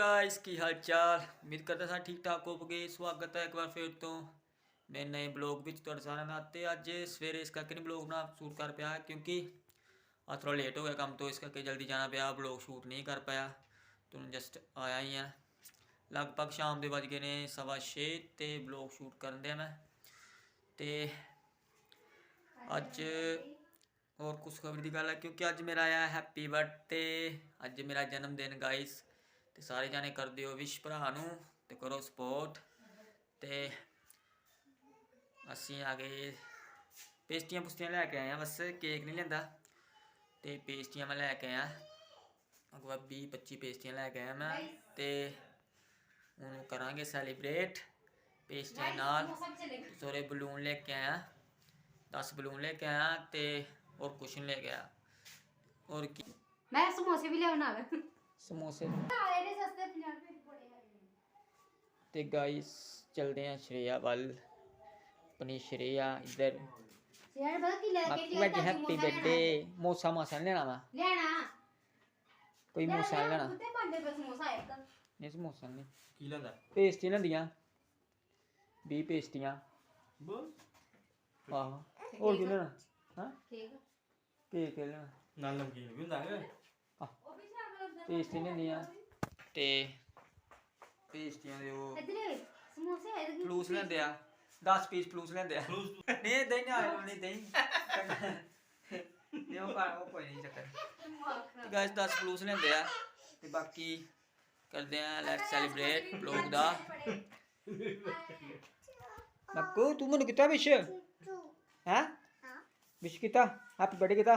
Guys ਕੀ ਹਾਲ ਚਾਲ? ਉਮੀਦ ਕਰਦਾ ਸਾਂ ਠੀਕ ਠਾਕ ਹੋਵੋਗੇ। ਸਵਾਗਤ ਹੈ ਇੱਕ ਵਾਰ ਫਿਰ ਤੋਂ ਮੇਰੇ ਨਏ ਬਲੌਗ ਵਿੱਚ ਤੁਹਾਡਾ ਸਾਰਿਆਂ ਦਾ। ਤੇ ਅੱਜ ਸਵੇਰੇ ਇਸ ਕਰਕੇ ਨਹੀਂ ਬਲੌਗ ਬਣਾ ਸ਼ੂਟ ਕਰ ਪਿਆ, ਕਿਉਂਕਿ ਆ ਥੋੜਾ ਲੇਟ ਹੋ ਗਿਆ ਕੰਮ ਤੋਂ, ਇਸ ਕਰਕੇ ਜਲਦੀ ਜਾਣਾ ਪਿਆ। ਬਲੌਗ ਸ਼ੂਟ ਨਹੀਂ ਕਰ ਪਾਇਆ। ਤੁਹਾਨੂੰ ਜਸਟ ਆਇਆ ਹੀ ਆ ਲਗਭਗ ਸ਼ਾਮ ਦੇ ਵੱਜ ਗਏ ਨੇ ਸਵਾ ਛੇ ਤੇ ਬਲੌਗ ਸ਼ੂਟ ਕਰਨ ਦਿਆ ਮੈਂ। ਤੇ ਅੱਜ ਹੋਰ ਕੁਝ ਖਬਰ ਦੀ ਗੱਲ ਹੈ, ਕਿਉਂਕਿ ਅੱਜ ਮੇਰਾ ਆਇਆ ਹੈਪੀ ਬਰਥਡੇ ਅੱਜ ਮੇਰਾ ਜਨਮ ਦਿਨ ਗਾਇਸ ਤੇ ਸਾਰੇ ਜਾਣੇ ਕਰ ਦਿਓ ਵਿਸ਼ ਭਰਾ ਨੂੰ ਤੇ ਕਰੋ ਸਪੋਰਟ ਤੇ ਅਸੀਂ ਆ ਗਏ ਪੇਸਟੀਆਂ ਪੁਸਤੀਆਂ ਲੈ ਕੇ ਆਏ ਆ ਬਸ ਕੇਕ ਨਹੀਂ ਲੈਂਦਾ ਤੇ ਪੇਸਟੀਆਂ ਮੈਂ ਲੈ ਕੇ ਆਇਆ। ਅਗਵਾ 20 25 ਪੇਸਟੀਆਂ ਲੈ ਕੇ ਆਇਆ ਮੈਂ ਤੇ ਹੁਣ ਕਰਾਂਗੇ ਸੈਲੀਬ੍ਰੇਟ ਪੇਸਟੀਆਂ ਨਾਲ। ਸੋਰੇ ਬਲੂਨ ਲੈ ਕੇ ਆਇਆ 10 ਬਲੂਨ ਲੈ ਕੇ ਆਇਆ ਤੇ ਔਰ ਕੁਸ਼ਨ ਲੈ ਕੇ ਆਇਆ। ਔਰ ਕੀ? ਮੈਂ ਸਮੋਸੇ ਵੀ ਲਿਆਉਣ ਨਾਲ ਸਮੋਸੇ ਇਹਦੇ ਸਸਤੇ 50 ਰੁਪਏ ਦੇ ਬੜੇ ਹੈਗੇ ਤੇ ਗਾਇਸ ਚਲਦੇ ਆ ਸ਼੍ਰੇਆ ਵੱਲ। ਆਪਣੀ ਸ਼੍ਰੇਆ ਇੱਧਰ। ਯਾਰ ਪਤਾ ਕੀ ਲੈ ਕੇ ਬਾਕੀ ਅੱਜ ਹੈਪੀ ਬਰਥਡੇ ਮੋਸਾ ਮਾਸਾ ਨੀ ਲੈਣਾ ਵਾ? ਲੈਣਾ। ਕੋਈ ਮੋਸਾ ਨੀ ਲੈਣਾ। ਉੱਤੇ ਪੰਜ ਰੁਪਏ ਸਮੋਸਾ ਤਾਂ ਨਹੀਂ ਸਮੋਸਾ ਨਹੀਂ ਕੀ ਲੈਂਦਾ? ਪੇਸਟੀਆਂ ਲੈਂਦੀਆਂ। 20 ਪੇਸਟੀਆਂ। ਬੋਲ। ਆਹੋ। ਹੋਰ ਕੀ ਲੈਣਾ? ਹਾਂ? ਠੀਕ ਕੇਕ ਲੈਣਾ। ਨਾਲ ਨਮਕੀਨ ਵੀ ਹੁੰਦਾ ਹੈ ਪੇਸਟੀਆਂ ਲੈਂਦੀਆਂ ਤੇ ਪੇਸਟੀਆਂ ਦੇ ਉਹ ਇਧਰ ਸਮੋਸੇ ਆਏ ਤੇ ਫਲੂਸ ਲੈਂਦੇ ਆ। 10 ਪੀਸ ਫਲੂਸ ਲੈਂਦੇ ਆ। ਨਹੀਂ ਏਦਾਂ ਹੀ ਨਹੀਂ ਆਏ ਨਹੀਂ ਦਹੀਂ। ਨਹੀਂ ਉਹ ਕਰ ਉਹ ਕੋਈ ਨਹੀਂ ਚੱਕਰ। ਗਾਇਸ 10 ਫਲੂਸ ਲੈਂਦੇ ਆ। ਤੇ ਬਾਕੀ ਕਰਦੇ ਆ ਲੈਟ ਸੈਲੀਬ੍ਰੇਟ ਬਲੌਗ ਦਾ। ਬੱਕੂ ਤੂੰ ਮੈਨੂੰ ਕਿਤਾ ਵਿਸ਼ ਹੈ? ਵਿਸ਼ ਕੀਤਾ? ਹੈਪੀ ਬਰਥਡੇ ਕੀਤਾ?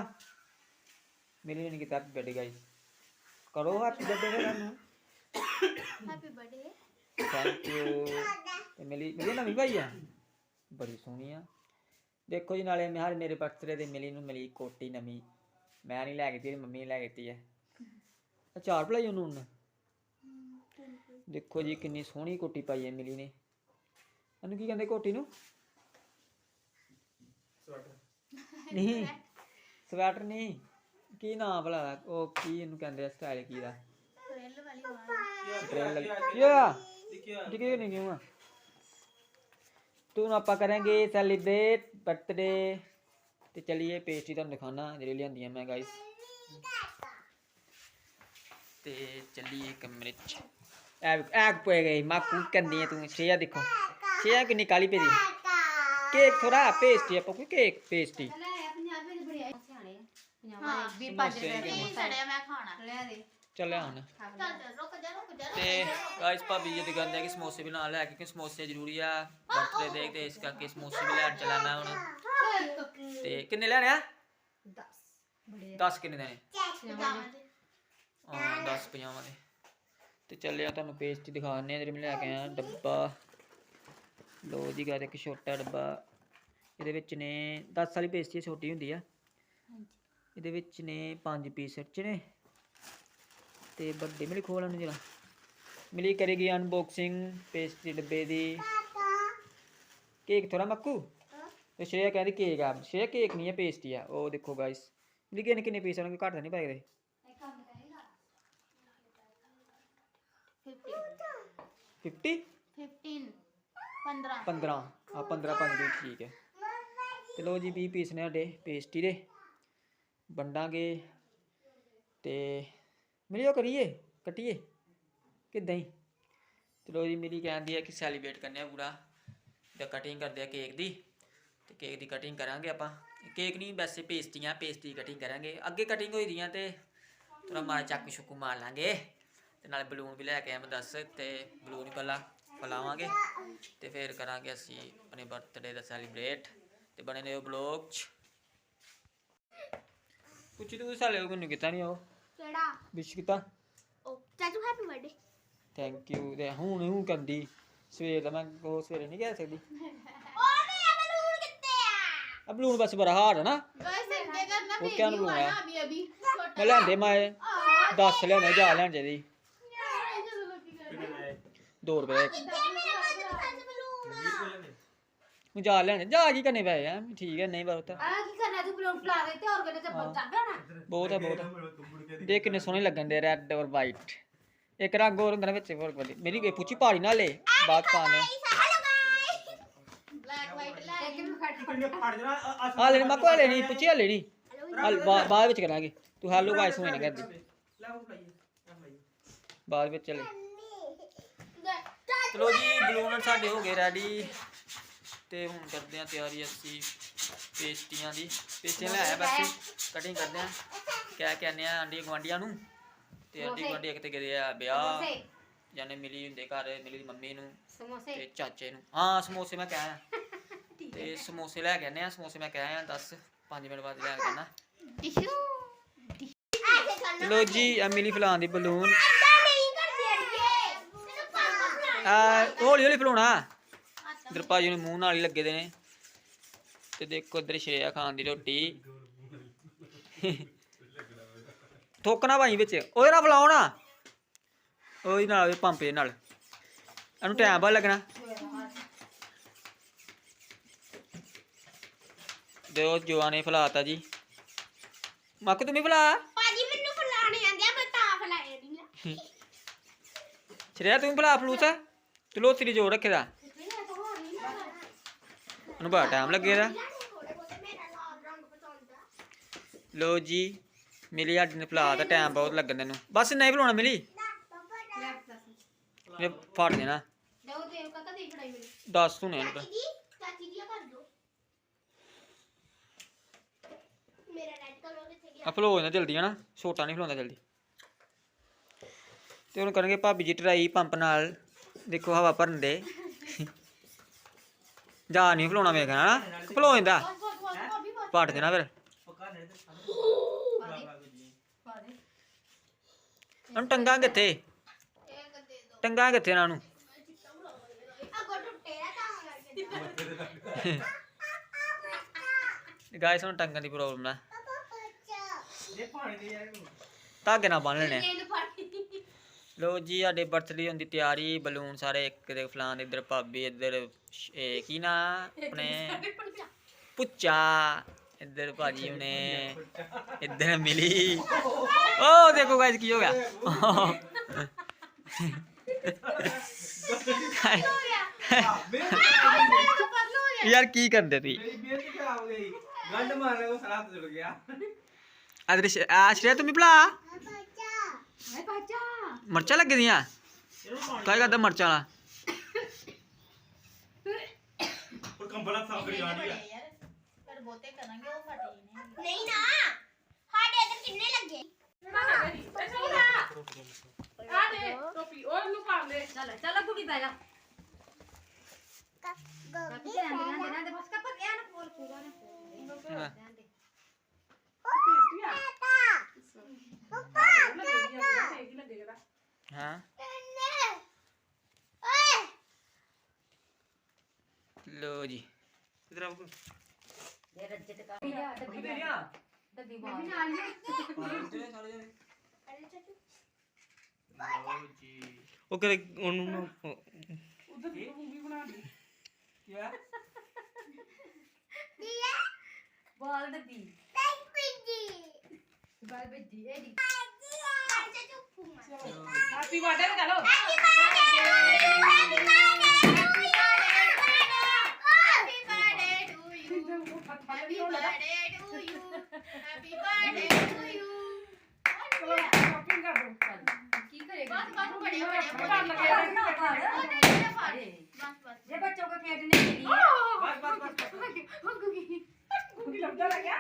ਮੇਰੇ ਨੇ ਕੀਤਾ ਹੈਪੀ ਬਰਥਡੇ ਗਾਇਸ ਕਰੋ ਹੈਪੀ ਬਰਥਡੇ ਫਿਰ ਨੂੰ ਹੈਪੀ ਬਰਥਡੇ ਥੈਂਕ ਯੂ ਤੇ ਮਿਲੀ ਮਿਲੀ ਨਵੀਂ ਭਾਈ ਆ? ਬੜੀ ਸੋਹਣੀ ਆ। ਦੇਖੋ ਜੀ ਨਾਲੇ ਮੈਂ ਮੇਰੇ ਬਰਥਡੇ ਤੇ ਮਿਲੀ ਨੂੰ ਮਿਲੀ ਕੋਟੀ ਨਵੀਂ। ਮੈਂ ਨਹੀਂ ਲੈ ਕੇ ਦਿੱਤੀ ਮੰਮੀ ਨੇ ਲੈ ਕੇ ਦਿੱਤੀ ਆ। ਚਾਰ ਭਲਾਈ ਉਹਨੂੰ ਉਹਨੇ। ਦੇਖੋ ਜੀ ਕਿੰਨੀ ਸੋਹਣੀ ਕੋਟੀ ਪਾਈ ਹੈ ਮਿਲੀ ਨੇ। ਇਹਨੂੰ ਕੀ ਕਹਿੰਦੇ ਕੋਟੀ ਨੂੰ? ਨਹੀਂ ਸਵੈਟਰ ਨਹੀਂ। ਕੀ ਨਾਮ ਭਲਾ? ਉਹ ਕੀ ਇਹਨੂੰ ਕਹਿੰਦੇ ਆ ਸਟਾਈਲ ਕੀ ਦਾ? ਫਰੈਲ ਵਾਲੀ ਯਾ ਠੀਕ ਨਹੀਂ ਕਿਉਂ ਤੂੰ ਆਪਾਂ ਕਰਾਂਗੇ ਸੈਲੀਬ੍ਰੇਟ ਬਰਥਡੇ ਤੇ ਚਲਿਏ ਪੇਸਟਰੀ ਤੁਹਾਨੂੰ ਦਿਖਾਣਾ ਜਿਹੜੀ ਲਿਆਂਦੀਆਂ ਮੈਂ ਗਾਇਸ ਤੇ ਚੱਲੀਏ ਕਮਰੇ ਚ ਐ ਐ ਪਏ ਗਈ ਮਾਕੂ ਕੰਨੀ ਹੈ ਤੂੰ? ਸ਼ੇਆ ਦੇਖੋ। ਸ਼ੇਆ ਕਿੰਨੀ ਕਾਲੀ ਪਈ ਦੀ। ਕੇਕ। ਥੋੜਾ ਪੇਸਟਰੀ ਆਪਾਂ ਕੋਈ ਕੇਕ ਪੇਸਟਰੀ ਲੈ ਆ 50 ਰੁਪਏ ਦੇ ਬੜੇ ਆਏ ਸਿਆਣੇ ਹਾਂ, ਵੀ ਸਮੋਸੇ 5 ਰੁਪਏ ਵੀ ਦੇ ਸੜਿਆ ਮੈਂ ਖਾਣਾ। ਲੈ ਦੇ। ਚੱਲਿਆ ਹੁਣ। ਚੱਲ ਚੱਲ ਰੁਕ ਜਾ ਰੁਕ ਜਾ ਤੇ ਗਾਇਸ ਭਾਬੀ ਜੀ ਦੀ ਕਹਿੰਦੇ ਕਿ ਸਮੋਸੇ ਵੀ ਨਾਲ ਲੈ ਕੇ ਕਿ ਸਮੋਸੇ ਜ਼ਰੂਰੀ ਆ। ਬਰਥਡੇ ਦੇ ਤੇ ਇਸ ਕਰਕੇ ਸਮੋਸੇ ਵੀ ਲੈਣ ਚੱਲਾ ਮੈਂ ਹੁਣ। ਤੇ ਕਿੰਨੇ ਲੈਣੇ ਆ? 10 ਬੜੇ 10 ਕਿੰਨੇ ਦੇਣੇ? ਹਾਂ 10 ਪੰਜਾਵਾਂ ਦੇ। ਤੇ ਚੱਲਿਆ ਤੁਹਾਨੂੰ ਪੇਸਟ ਦਿਖਾਉਂਦੇ ਆ ਜਿਹੜੇ ਮੈਂ ਲੈ ਕੇ ਆਇਆ ਡੱਬਾ। ਲੋ ਜੀ ਗਾ ਇੱਕ ਛੋਟਾ ਡੱਬਾ। ਇਹਦੇ ਵਿੱਚ ਨੇ 10 ਵਾਲੀ ਪੇਸਟੀ ਛੋਟੀ ਹੁੰਦੀ ਆ। ਇਹਦੇ ਵਿੱਚ ਨੇ 5 ਪੀਸ ਚ ਨੇ। ਤੇ ਵੱਡੀ ਮਿਲੀ ਖੋਲਣ ਨੂੰ ਜਰਾ। ਮਿਲੀ ਕਰੇਗੀ ਅਨਬਾਕਸਿੰਗ ਪੇਸਟਰੀ ਡੱਬੇ ਦੀ। ਕੇਕ ਥੋੜਾ ਮੱਕੂ? ਤੇ ਸ਼੍ਰੇਆ ਕਹਿੰਦੀ ਕੇਕ ਆ। ਸ਼੍ਰੇਆ ਕੇਕ ਨਹੀਂ ਹੈ ਪੇਸਟੀ ਆ। ਉਹ ਦੇਖੋ ਗਾਇਸ ਮਿਲੀ ਕਿੰਨੇ ਕਿੰਨੇ ਪੀਸ ਆਣਗੇ ਘੱਟ ਤਾਂ ਨਹੀਂ ਪਾਏ ਕਦੇ। 50 15 15 15 ਆ 15 5 ਦੀ ਠੀਕ ਹੈ। ਤੇ ਲੋ ਜੀ 20 ਪੀਸ ਨੇ ਸਾਡੇ ਪੇਸਟੀ ਦੇ। ਵੰਡਾਂਗੇ ਤੇ ਮਿਲਿਓ ਕਰੀਏ, ਕੱਟੀਏ ਕਿਦਾਂ ਹੀ ਚਲੋ ਜੀ, ਮੇਰੀ ਕਹਿੰਦੀ ਹੈ ਕਿ ਸੈਲੀਬ੍ਰੇਟ ਕਰਨੇ ਆ ਪੂਰਾ। ਤੇ ਕਟਿੰਗ ਕਰਦੇ ਆ ਕੇਕ ਦੀ। ਤੇ ਕੇਕ ਦੀ ਕਟਿੰਗ ਕਰਾਂਗੇ ਆਪਾਂ। ਕੇਕ ਨਹੀਂ, ਵੈਸੇ ਪੇਸਟੀਆਂ ਪੇਸਟੀ ਕਟਿੰਗ ਕਰਾਂਗੇ। ਅੱਗੇ ਕਟਿੰਗ ਹੋਈ ਦੀਆਂ ਤੇ ਥੋੜਾ ਮਾਰਾ ਚਾਕੂ ਸ਼ੁਕੂ ਮਾਰ ਲਾਂਗੇ। ਤੇ ਨਾਲ ਬਲੂਨ ਵੀ ਲੈ ਕੇ ਆਇਆ ਮੈਂ ਦੱਸ ਤੇ ਬਲੂਨ ਹੀ ਪਹਿਲਾਂ ਫਲਾਵਾਂਗੇ। ਤੇ ਫਿਰ ਕਰਾਂਗੇ ਅਸੀਂ ਆਪਣੇ ਬਰਥਡੇ ਦਾ ਸੈਲੀਬ੍ਰੇਟ ਤੇ ਬਣੇ ਨੇ ਉਹ ਬਲੌਗ ਪੁੱਛੀ ਤੂੰ ਸਾਲੇ ਉਹ ਮੈਨੂੰ ਕੀਤਾ ਨਹੀਂ ਉਹ? ਕਿਹੜਾ? ਵਿਸ਼ ਕੀਤਾ? ਉਹ ਚਾਚੂ ਹੈਪੀ ਬਰਥਡੇ ਥੈਂਕ ਯੂ ਤੇ ਹੁਣ ਹੁਣ ਕੰਦੀ ਸਵੇਰ ਦਾ ਮੈਂ ਉਹ ਸਵੇਰੇ ਨਹੀਂ ਕਹਿ ਸਕਦੀ। ਉਹ ਨਹੀਂ ਆ ਬਲੂਨ ਕਿੱਥੇ ਆ। ਆ ਬਲੂਨ ਬਸ ਬੜਾ ਹਾਰਡ ਹੈ ਨਾ। ਗਾਇਸ ਇੰਦੇ ਕਰਨਾ ਉਹ ਕਿਆ ਨੂੰ ਵੀਡੀਓ ਬੁਲਾਇਆ? ਆਣਾ ਅਭੀ ਅਭੀ। ਮੈਂ ਲੈਂਦੇ ਮੈਂ 10 ਲਿਆਉਣੇ ਜਾ ਲੈਣ ਲੋਕੀ ਕਰ 2 ਰੁਪਏ। ਬਲੂਨ। ਮੈਂ ਜਾ ਲੈਣੇ। ਜਾ ਕੀ ਕਰਨੇ ਪਏ ਆ? ਠੀਕ ਹੈ ਨਹੀਂ ਬਹੁਤ ਆ ਕੀ ਬਲੂਨ ਤੇ ਬਹੁਤ ਹੈ ਬਹੁਤ ਹੈ ਦੇਖ ਕਿੰਨੇ ਸੋਹਣੇ ਲੱਗਣ ਦੇ ਰੈੱਡ ਔਰ ਵਾਈਟ ਇੱਕ ਰੰਗ ਹੋਰ ਹੁੰਦਾ ਨਾ ਵਿੱਚ ਹੋਰ ਬੰਦੇ ਮੇਰੀ ਇਹ ਪੁੱਛੀ ਪਹਾੜੀ ਨਾਲ ਲੈ ਬਾਅਦ ਪਾਣੇ ਬਲੈਕ ਵਾਈਟ ਲੈ ਖੜ ਕੰਨੇ ਫੜ ਜਣਾ ਆ ਲੈਣੀ ਮਾ ਕੋਈ ਲੈਣੀ ਪੁੱਛੀ ਆ ਲੈਣੀ ਹਲ ਬਾਅਦ ਵਿੱਚ ਕਰਾਂਗੇ ਤੂੰ ਹੈਲੋ ਗਾਇਸ ਹੋਏ ਨਾ ਕਰਦੀ ਲੈ ਉਹ ਫੜਾਈਏ ਲੈ ਫੜਾਈਏ ਬਾਅਦ ਵਿੱਚ ਚਲੇ ਚਲੋ ਜੀ ਬਲੂਨ ਸਾਡੇ ਹੋ ਗਏ ਰੈਡੀ ਤੇ ਹੁਣ ਕਰਦੇ ਆ ਤਿਆਰੀ ਅਸੀਂ ਪੇਸਟੀਆਂ ਦੀ। ਪੇਸਟੀਆਂ ਲੈ ਆਇਆ ਬਸ। ਕਟਿੰਗ ਕਰਦੇ ਆ। ਕਹਿ ਕਹਿੰਦੇ ਆ ਆਂਡੀ ਗਵਾਂਡੀਆਂ ਨੂੰ। ਤੇ ਆਂਡੀ ਗਵਾਂਡੀ ਇੱਕ ਤੇ ਗਏ ਆ ਵਿਆਹ। ਜਾਨੇ ਮਿਲੀ ਹੁੰਦੇ ਘਰ ਮਿਲੀ ਦੀ ਮੰਮੀ ਨੂੰ ਸਮੋਸੇ। ਤੇ ਚਾਚੇ ਨੂੰ। ਹਾਂ ਸਮੋਸੇ ਮੈਂ ਕਹਿਆ ਤੇ ਸਮੋਸੇ ਲੈ ਕੇ ਆਨੇ ਆ। ਸਮੋਸੇ ਮੈਂ ਕਹਿਆ 10 5 ਮਿੰਟ ਬਾਅਦ ਲੈ ਕੇ ਆਣਾ ਲੋ ਜੀ ਆ ਮਿਲੀ ਫਲਾਣ ਦੀ ਬਲੂਨ। ਨਹੀਂ ਕਰਦੇ ਅੜੀਏ। ਮੈਨੂੰ ਪਾਪਾ ਆ ਹੌਲੀ ਹੌਲੀ ਫਲਾਉਣਾ ਭਾਜੀ ਨੂੰ ਮੂੰਹ ਨਾਲ ਹੀ ਲੱਗੇ ਦੇ ਨੇ। ਤੇ ਦੇਖੋ ਇਧਰ ਸ਼ੇਆ ਖਾਨ ਦੀ ਰੋਟੀ। ਥੋਕਣਾ ਭਾਈ ਵਿੱਚ। ਉਹਦੇ ਨਾਲ ਫਲਾਉਣਾ ਉਹਦੇ ਨਾਲ ਪੰਪੇ ਨਾਲ। ਇਹਨੂੰ ਟਾਈਮ ਬਾਅਦ ਲੱਗਣਾ। ਦੇ ਉਹ ਜੋਆ ਨੇ ਫਲਾਤਾ ਜੀ। ਮੱਕ ਤੂੰ ਵੀ ਫਲਾ। ਭਾਜੀ ਮੈਨੂੰ ਫਲਾਣੇ ਆਂਦੇ ਆ ਮੈਂ ਤਾਂ ਫਲਾਏ ਨਹੀਂ ਸ਼੍ਰੇਆ ਤੂੰ ਫਲਾ ਫਲੂਸ। ਤੂੰ ਲੋਤੀ ਦੀ ਜੋੜ ਰੱਖੇਦਾ। ਉਹਨੂੰ ਬੜਾ ਟਾਈਮ ਲੱਗੇਦਾ ਥੋੜੇ ਬਹੁਤੇ ਮੇਰਾ ਲਾਲ ਰੰਗ ਪਸੰਦ ਆ ਲੋ ਜੀ ਮਿਲੀ ਅੱਜ ਨੇ ਫਲਾ ਦਾ ਟਾਈਮ ਬਹੁਤ ਲੱਗਣ ਤੈਨੂੰ। ਬਸ ਨਹੀਂ ਫਲਾਉਣਾ ਮਿਲੀ? ਇਹ ਫੜ ਦੇਣਾ। ਦੋ ਤਾਂ ਫੜਾਈ ਮੇਰੀ ਦੱਸ ਤੂੰ ਨੇ ਇਹਨੂੰ ਚਾਚੀ ਜੀ ਚਾਚੀ ਜੀ ਕਰ ਦੋ ਮੇਰਾ ਰੈਡ ਕਲਰ ਕਿੱਥੇ ਗਿਆ ਆ ਫਲੋ ਜਾਂਦਾ ਜਲਦੀ ਹਨਾ? ਛੋਟਾ ਨਹੀਂ ਫਲਾਉਂਦਾ ਜਲਦੀ। ਤੇ ਹੁਣ ਕਰਨਗੇ ਭਾਬੀ ਜੀ ਟਰਾਈ ਪੰਪ ਨਾਲ। ਦੇਖੋ ਹਵਾ ਭਰਨ ਦੇ। ਜਾ ਨਹੀਂ ਫਲਾਉਣਾ ਮੇਰੇ ਖਾਣਾ ਫਲੋ ਜਾਂਦਾ। ਬਸ ਬਸ ਬਸ ਭਾਬੀ ਬਸ ਪੜ ਦੇਣਾ ਫਿਰ ਪੱਕਾ ਨਹੀਂ ਤੇ ਪਾ ਦੇ ਪਾ ਦੇ ਹੁਣ ਟੰਗਾ ਕਿੱਥੇ? ਦੇ ਦੋ ਟੰਗਾ ਕਿੱਥੇ ਇਹਨਾਂ ਨੂੰ? ਗਾਇਸ ਹੁਣ ਟੰਗਾਂ ਦੀ ਪ੍ਰੋਬਲਮ ਦੇ ਯਾਰ ਧਾਗੇ ਨਾਲ ਬੰਨ ਲੈਣੇ ਲੋ ਜੀ ਸਾਡੇ ਬਰਥਡੇ ਦੀ ਤਿਆਰੀ ਬਲੂਨ ਸਾਰੇ ਇੱਕ ਦੇ ਫਲਾਣ ਇੱਧਰ ਭਾਬੀ ਇੱਧਰ ਇਹ ਕੀ ਨਾ ਆਪਣੇ ਪੁੱਚਾ ਇੱਧਰ ਭਾਜੀ ਹੁਣੇ ਇੱਧਰ ਮਿਲੀ। ਓ ਦੇਖੋ ਗਾਇਸ ਕੀ ਹੋ ਗਿਆ? ਯਾਰ ਕੀ ਕਰਦੇ ਤੁਸੀਂ? ਮੇਰੀ ਬੇਇੱਜ਼ਤੀ ਖਰਾਬ ਹੋ ਗਈ ਗੰਡ ਮਾਰਨੇ ਉਹ ਸਾਰਾ ਜੁੜ ਗਿਆ। ਅਦ੍ਰਿਸ਼ ਆਸ਼ਰਿਆ ਤੁਮੀ ਭਲਾ? ਹਾਏ ਬਾਜਾ ਮਰਚਾਂ ਲੱਗੀ ਪਾਣੀ ਕਾਹ ਕਰਦਾ ਮਰਚਾਂ ਵਾਲਾ? ਉਹ ਕੰਬਲਾ ਸਾਫ਼ ਕਰੀ ਜਾਣੀ ਆ। ਪਰ ਬਹੁਤੇ ਕਰਾਂਗੇ ਉਹ ਫਟੇ ਨਹੀਂ ਨਾ ਸਾਡੇ ਇੱਧਰ ਕਿੰਨੇ ਲੱਗੇ? ਚਲ ਚਲ ਜਾ। ਤੇ ਦੇ ਬਸ ਨਾ ਫੋਲ ਪੂਰਾ ਨਾ ਹਾਂ। ਲੋ ਜੀ। ਇਧਰ ਆਓ। ਇਹ ਰੱਜੇ ਤੇ ਕਾਪੀ ਆ ਡੱਬੀ ਡੱਬੀ ਮਾਰ ਉਹ ਕਰੇ ਉਹਨੂੰ ਬਾਲ ਡੱਬੀ ਥੈਂਕ ਯੂ ਬਾਲ ਬੱਜੀ ਇਹ ਦੀ ਚਾਚੂ ਫੂਮਾ ਹੈਪੀ ਬਰਥਡੇ ਤੇ ਚਲੋ happy birthday happy birthday happy birthday to you happy birthday to you shopping कर दो की करेगा? बस बस बढ़िया बढ़िया ये बच्चों को खेलने के लिए। बस बस बस गुगी गुगी लगता लग गया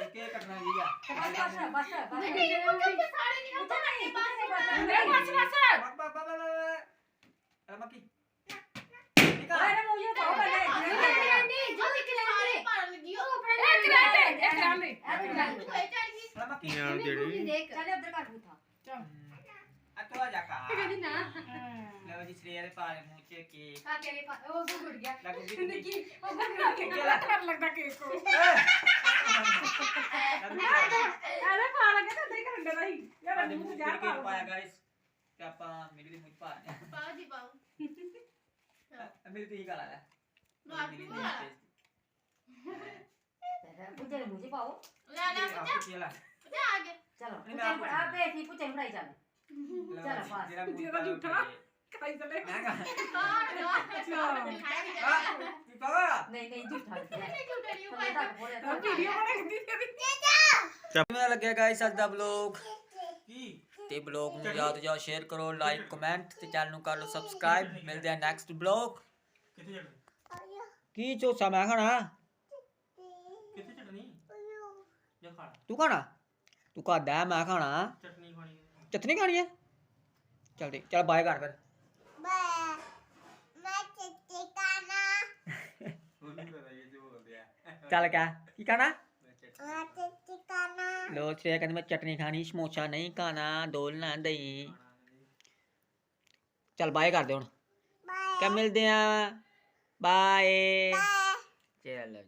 के करना लिया बस बस बस नहीं ये कब के सारे नहीं होता नहीं। बस बस बस बस। ਨਾਲ ਜਿਹੜੀ ਦੇਖ। ਚੱਲ ਉਧਰ ਕਰ ਬੂਥਾ। ਅਤਵਾ ਜਾ ਕਾ ਕਹਿੰਦੀ ਨਾ। ਲਓ ਜੀ ਸਰੀਰ ਦੇ ਪਾਲੇ ਮੂੰਹ ਚ ਕੇ ਕਾ ਤੇਰੇ ਪਾ ਉਹ ਗੁੜ ਗਿਆ। ਲੱਗੂ ਵੀ ਨਿੱਕੀ ਉਹ ਗੁੜ ਗਿਆ। ਕਰ ਲੱਗਦਾ ਕੇਕ ਕੋ ਅਰੇ ਪਾ ਲੱਗੇ ਤਾਂ ਤੇਰੇ ਕਰਨ ਦਾ ਹੀ। ਯਾਰ ਮੂੰਹ ਜਾ ਪਾ ਪਾਇਆ ਗਾਇਸ ਕਿ ਆਪਾਂ ਮੇਰੇ ਦੇ ਮੂੰਹ ਪਾ ਪਾਓ ਜੀ ਪਾਓ। ਮੇਰੇ ਤੇ ਹੀ ਗਾਲਾ ਹੈ ਮਾਰ ਵੀ ਗਾਲਾ ਤੇਰਾ ਉਧਰ ਮੂੰਹ ਪਾਓ। ਲੈ ਲੈ ਪੁੱਤ। ਆ ਗਿਆ चलो नहीं, मैं आपको आप ऐसी पूछे पढ़ाई चल ਚਲ ਪਾਸ ਜਿਹੜਾ ਮੂੰਹ ਜਿਹਦਾ ਤੇ ਝੂਠਾ। ਖਾਈ ਚਲੇ ਮੈਂ ਕਹਾਂ ਕੌਣ ਕੌਣ ਖਾਇਆ ਵੀ ਆ ਜਾ ਕੀ ਪਤਾ ਨਹੀਂ ਨਹੀਂ ਝੂਠਾ ਲੱਗਿਆ ਨਹੀਂ ਝੂਠਾ ਨਹੀਂ ਥੱਲੇ ਪਾਇਆ ਤੱਕ ਬੋਲਿਆ ਤਾਂ ਵੀਡੀਓ ਬਣਾਉਂਦੀ ਤੇਰੀ ਕਿਵੇਂ ਲੱਗਿਆ ਗਾਇਸ ਅੱਜ ਦਾ ਬਲੌਗ ਕੀ ਤੇ ਬਲੌਗ ਨੂੰ ਜ਼ਿਆਦਾ ਤੋਂ ਜ਼ਿਆਦਾ ਸ਼ੇਅਰ ਕਰੋ ਲਾਈਕ ਕਮੈਂਟ ਤੇ ਚੈਨਲ ਨੂੰ ਕਰ ਲਓ ਸਬਸਕ੍ਰਾਈਬ ਮਿਲਦੇ ਆ ਨੈਕਸਟ ਬਲੌਗ ਕਿੱਥੇ ਚਟਨੀ ਕੀ ਚੋਸਾ ਮੈਂ ਖਾਣਾ ਕਿੱਥੇ ਚਟਨੀ ਜਾ ਖਾ ਤੂੰ ਖਾਣਾ ਤੂੰ ਖਾਦਾ ਮੈਂ ਖਾਣਾ। ਚਟਨੀ ਖਾਣੀ ਹੈ। ਚਟਨੀ ਖਾਣੀ ਹੈ? ਚੱਲ ਠੀਕ ਚੱਲ ਬਾਏ ਕਰ ਫਿਰ। ਉਹਨੂੰ ਪਤਾ ਇਹ ਜੋ ਬੋਲਦੇ ਆ ਚੱਲ ਕਹਿ ਕੀ ਖਾਣਾ? ਮੈਂ ਚਟਨੀ ਲੋ ਸ਼੍ਰੇਆ ਕਹਿੰਦੀ ਮੈਂ ਚਟਨੀ ਖਾਣੀ ਸਮੋਸਾ ਨਹੀਂ ਖਾਣਾ ਦੋਲ ਨਾ ਦਹੀਂ। ਚੱਲ ਬਾਏ ਕਰਦੇ ਹੁਣ। ਬਾਏ। ਮਿਲਦੇ ਆ। ਬਾਏ। ਚੱਲ।